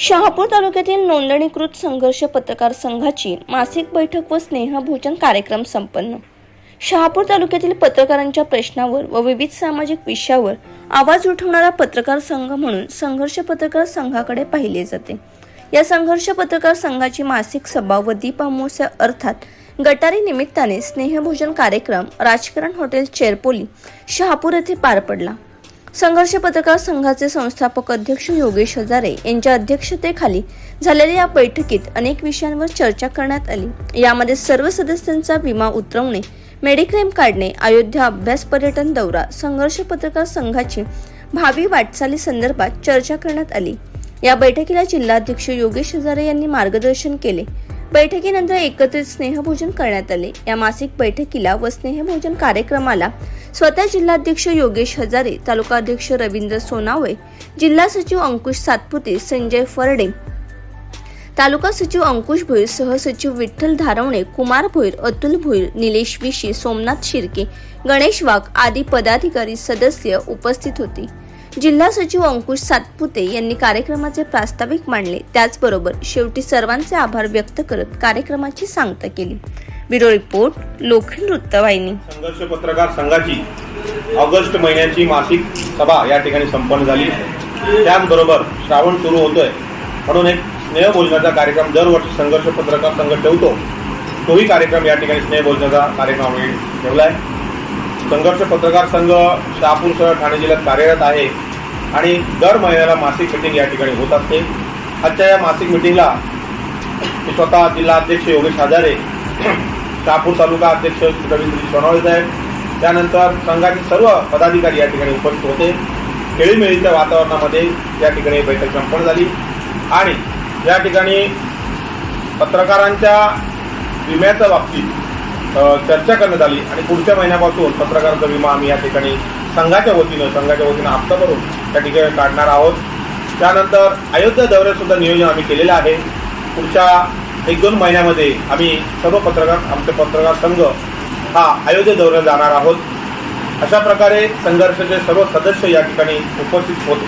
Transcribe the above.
शहापूर तालुक्यातील नोंदणीकृत संघर्ष पत्रकार संघाची मासिक बैठक व स्नेहभोजन कार्यक्रम संपन्न. शहापूर तालुक्यातील पत्रकारांच्या प्रश्नावर व विविध सामाजिक विषयावर आवाज उठवणारा पत्रकार संघ म्हणून संघर्ष पत्रकार संघाकडे पाहिले जाते. या संघर्ष पत्रकार संघाची मासिक सभा व दीपामोस्या अर्थात गटारी निमित्ताने स्नेहभोजन कार्यक्रम राजकारण हॉटेल चेरपोली शहापूर येथे पार पडला. संघर्ष पत्रकार संघाचे संस्थापक अध्यक्ष योगेश हजारे यांच्या अध्यक्षतेखाली झालेल्या या बैठकीत अनेक विषयांवर चर्चा करण्यात आली. यामध्ये सर्व सदस्यांचा विमा उतरवणे मेडिक्लेम काढणे अयोध्या अभ्यास पर्यटन दौरा संघर्ष पत्रकार संघाची भावी वाटचाली संदर्भात चर्चा करण्यात आली. या बैठकीला जिल्हाध्यक्ष योगेश हजारे यांनी मार्गदर्शन केले. बैठकीनंतर एकत्रित स्नेहभोजन करण्यात आले. या मासिक बैठकीला व स्नेहभोजन कार्यक्रमाला स्वतः जिल्हाध्यक्ष योगेश हजारे तालुकाध्यक्ष रवींद्र सोनावळे जिल्हा सचिव अंकुश सातपुते संजय फरडे तालुका सचिव अंकुश भोईर सहसचिव विठ्ठल धारवणे कुमार भोईर अतुल भोईर निलेश विशी सोमनाथ शिर्के गणेश वाघ आदी पदाधिकारी सदस्य उपस्थित होते. जिल्हा सचिव अंकुश सातपुते यांनी कार्यक्रमाचे प्रास्ताविक मांडले. त्याचबरोबर शेवटी सर्वांचे आभार व्यक्त करत कार्यक्रमाची सांगता केली. ब्युरो रिपोर्ट लोखंड वृत्तवाहिनी. संघर्ष पत्रकार संघाची ऑगस्ट महिन्याची मासिक सभा या ठिकाणी संपन्न झाली. त्याचबरोबर श्रावण सुरू होतोय. म्हणून एक स्नेहभोजनाचा कार्यक्रम दरवर्षी संघर्ष पत्रकार संघ ठेवतो. तोही कार्यक्रम या ठिकाणी स्नेहभोजनाचा कार्यक्रम आम्ही ठेवला आहे संघर्ष पत्रकार संघ शहापूरसह ठाणे जिल्ह्यात कार्यरत आहे आणि दर महिन्याला मासिक मिटिंग या ठिकाणी होत असते. आजच्या या मासिक मिटिंगला स्वतः जिल्हा अध्यक्ष योगेश हजारे शहापूर तालुका अध्यक्ष रवींद्र सोनवळे साहेब. त्यानंतर संघाचे सर्व पदाधिकारी या ठिकाणी उपस्थित होते. खेळीमेळीच्या वातावरणामध्ये या ठिकाणी बैठक संपन्न झाली. आणि या ठिकाणी पत्रकारांच्या विम्याच्या बाबतीत चर्चा करण्यात आली. आणि पुढच्या महिन्यापासून पत्रकारांचा विमा आम्ही या ठिकाणी संघाच्या वतीनं संघाच्या वतीनं हप्ता भरून त्या ठिकाणी काढणार आहोत. त्यानंतर अयोध्या दौऱ्यात सुद्धा नियोजन आम्ही केलेलं आहे. पुढच्या एक दोन महिन्यामध्ये आम्ही सर्व पत्रकार आमचे पत्रकार संघ हा अयोध्या दौऱ्यात जाणार आहोत. अशा प्रकारे संघर्षाचे सर्व सदस्य या ठिकाणी उपस्थित होते.